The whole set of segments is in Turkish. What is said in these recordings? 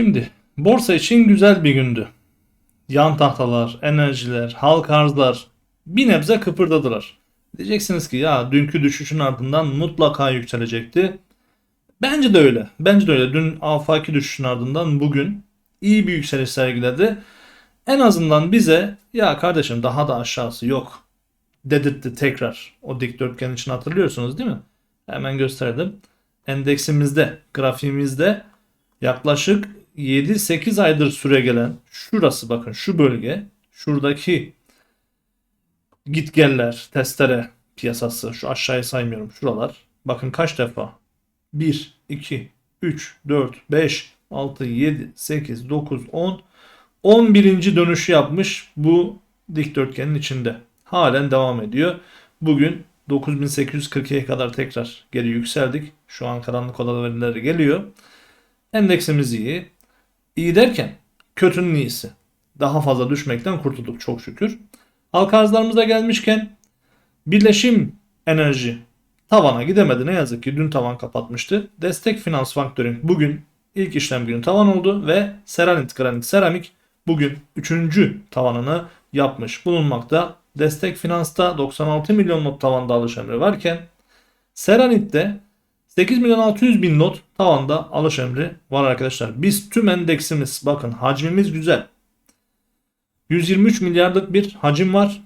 Şimdi borsa için güzel bir gündü. Yan tahtalar, enerjiler, halk arzlar bir nebze kıpırdadılar. Diyeceksiniz ki ya dünkü düşüşün ardından mutlaka yükselecekti. Bence de öyle. Bence de öyle. Dün afaki düşüşün ardından bugün iyi bir yükseliş sergiledi. En azından bize ya kardeşim daha da aşağısı yok dedirtti tekrar. O dikdörtgen için hatırlıyorsunuz değil mi? Hemen gösterdim. Endeksimizde, grafiğimizde yaklaşık 7-8 aydır süre gelen şurası bakın şu bölge şuradaki gitgeller, testere piyasası şu aşağıya saymıyorum şuralar. Bakın kaç defa 1, 2, 3, 4, 5, 6, 7, 8, 9, 10 11. dönüşü yapmış bu dikdörtgenin içinde. Halen devam ediyor. Bugün 9842'ye kadar tekrar geri yükseldik. Şu an karanlık oda verileri geliyor. Endeksimiz iyi. İyi derken kötünün iyisi. Daha fazla düşmekten kurtulduk çok şükür. Halka arzlarımıza gelmişken birleşim enerji tavana gidemedi ne yazık ki dün tavan kapatmıştı. Destek Finans Factoring bugün ilk işlem günü tavan oldu ve Seranit Granit Seramik bugün 3. tavanını yapmış bulunmakta. Destek Finans'ta 96 milyon not tavanda alış emri varken Seranit'te 8 milyon 600 bin not tavanda alış emri var arkadaşlar. Biz tüm endeksimiz bakın hacmimiz güzel. 123 milyarlık bir hacim var.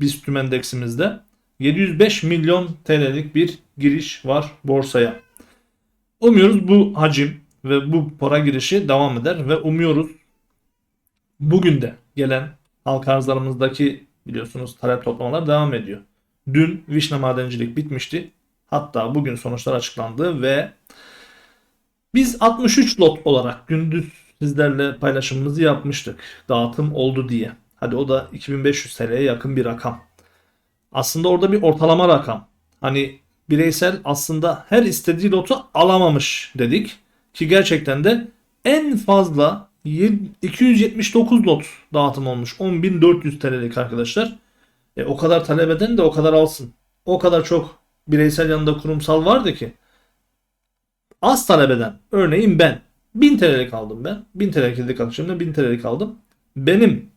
Biz tüm endeksimizde. 705 milyon TL'lik bir giriş var borsaya. Umuyoruz bu hacim ve bu para girişi devam eder ve umuyoruz bugün de gelen halka arzlarımızdaki biliyorsunuz talep toplamalar devam ediyor. Dün vişne madencilik bitmişti. Hatta bugün sonuçlar açıklandı ve biz 63 lot olarak gündüz sizlerle paylaşımımızı yapmıştık. Dağıtım oldu diye. Hadi o da 2500 TL'ye yakın bir rakam. Aslında orada bir ortalama rakam. Hani bireysel aslında her istediği lotu alamamış dedik. Ki gerçekten de en fazla 279 lot dağıtım olmuş. 10.400 TL'lik arkadaşlar. E, o kadar talep eden de o kadar alsın. O kadar çok bireysel yanında kurumsal vardı ki. Az talep eden. Örneğin ben. 1000 TL'lik aldım ben. 1000 TL'lik ilk akşamda 1000 TL'lik aldım. Benim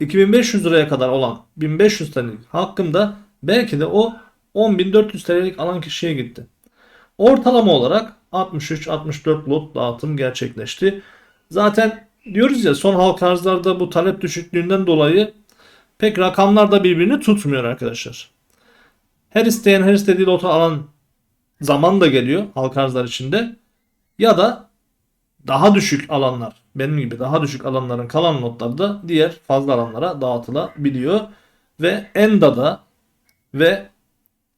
2500 liraya kadar olan 1500 TL'lik hakkımda belki de o 10.400 TL'lik alan kişiye gitti. Ortalama olarak 63-64 lot dağıtım gerçekleşti. Zaten diyoruz ya son halka arzlarda bu talep düşüklüğünden dolayı pek rakamlar da birbirini tutmuyor arkadaşlar. Her isteyen her istediği lotu alan zaman da geliyor halka arzlar içinde. Ya da daha düşük alanlar benim gibi daha düşük alanların kalan notları da diğer fazla alanlara dağıtılabiliyor. Ve Enda'da ve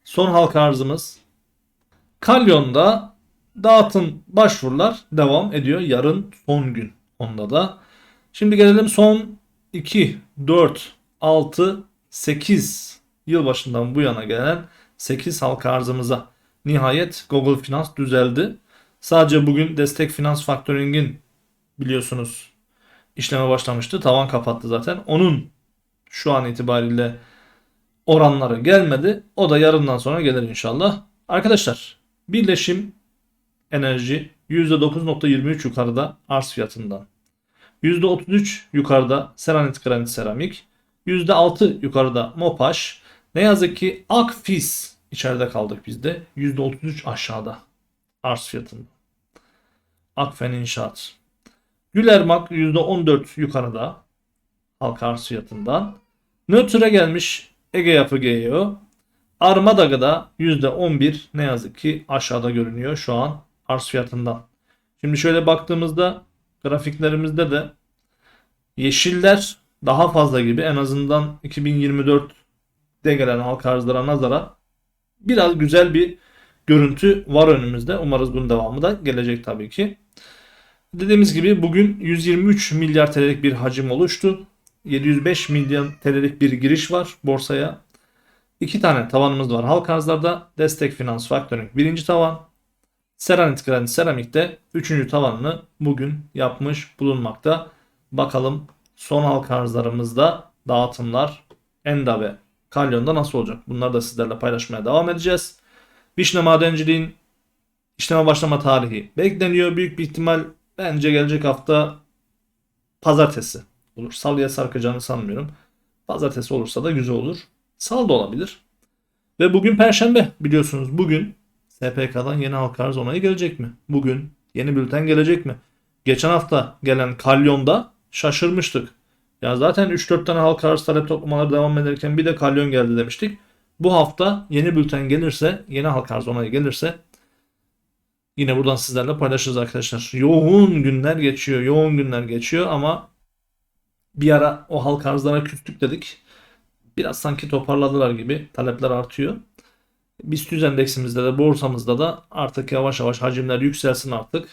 son halka arzımız Kalyon'da dağıtım başvurular devam ediyor. Yarın son gün onda da. Şimdi gelelim son 2, 4, 6, 8 yılbaşından bu yana gelen 8 halka arzımıza. Nihayet Google Finans düzeldi. Sadece bugün destek finans faktöringin biliyorsunuz işleme başlamıştı. Tavan kapattı zaten. Onun şu an itibariyle oranları gelmedi. O da yarından sonra gelir inşallah. Arkadaşlar birleşim enerji %9.23 yukarıda arz fiyatından. %33 yukarıda Seranit Granit Seramik. %6 yukarıda Mopaş. Ne yazık ki Akfis içeride kaldık biz de. %33 aşağıda arz fiyatında. Akfen İnşaat. Gülermak %14 yukarıda halka arz fiyatından. Nötr'e gelmiş Ege Yapı GEO. Armadaga'da %11 ne yazık ki aşağıda görünüyor şu an arz fiyatından. Şimdi şöyle baktığımızda grafiklerimizde de yeşiller daha fazla gibi en azından 2024'de gelen halka arzlara nazara biraz güzel bir görüntü var önümüzde. Umarız bunun devamı da gelecek tabii ki. Dediğimiz gibi bugün 123 milyar TL'lik bir hacim oluştu. 705 milyon TL'lik bir giriş var borsaya. İki tane tavanımız var halk arzlarda. Destek Finans Factoring birinci tavan. Seranit Granit Seramik'te üçüncü tavanını bugün yapmış bulunmakta. Bakalım son halk arzlarımızda dağıtımlar Enda ve Kalyon'da nasıl olacak? Bunları da sizlerle paylaşmaya devam edeceğiz. Vişne madenciliğin işleme başlama tarihi bekleniyor. Büyük bir ihtimal bence gelecek hafta pazartesi olur. Salıya sarkacağını sanmıyorum. Pazartesi olursa da güzel olur. Sal da olabilir. Ve bugün perşembe biliyorsunuz. Bugün SPK'dan yeni halka arz onayı gelecek mi? Bugün yeni bülten gelecek mi? Geçen hafta gelen kalyonda şaşırmıştık. Ya zaten 3-4 tane halka arz talep toplamaları devam ederken bir de kalyon geldi demiştik. Bu hafta yeni bülten gelirse, yeni halka arz onayı gelirse yine buradan sizlerle paylaşırız arkadaşlar. Yoğun günler geçiyor, yoğun günler geçiyor ama bir ara o halka arzlara küstük dedik. Biraz sanki toparladılar gibi talepler artıyor. BIST endeksimizde de borsamızda da artık yavaş yavaş hacimler yükselsin artık.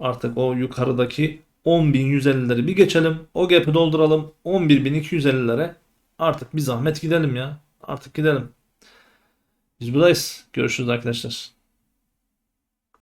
Artık o yukarıdaki 10.150'leri bir geçelim. O gap'i dolduralım. 11.250'lere artık bir zahmet gidelim ya. Artık gidelim. Biz buradayız. Görüşürüz arkadaşlar.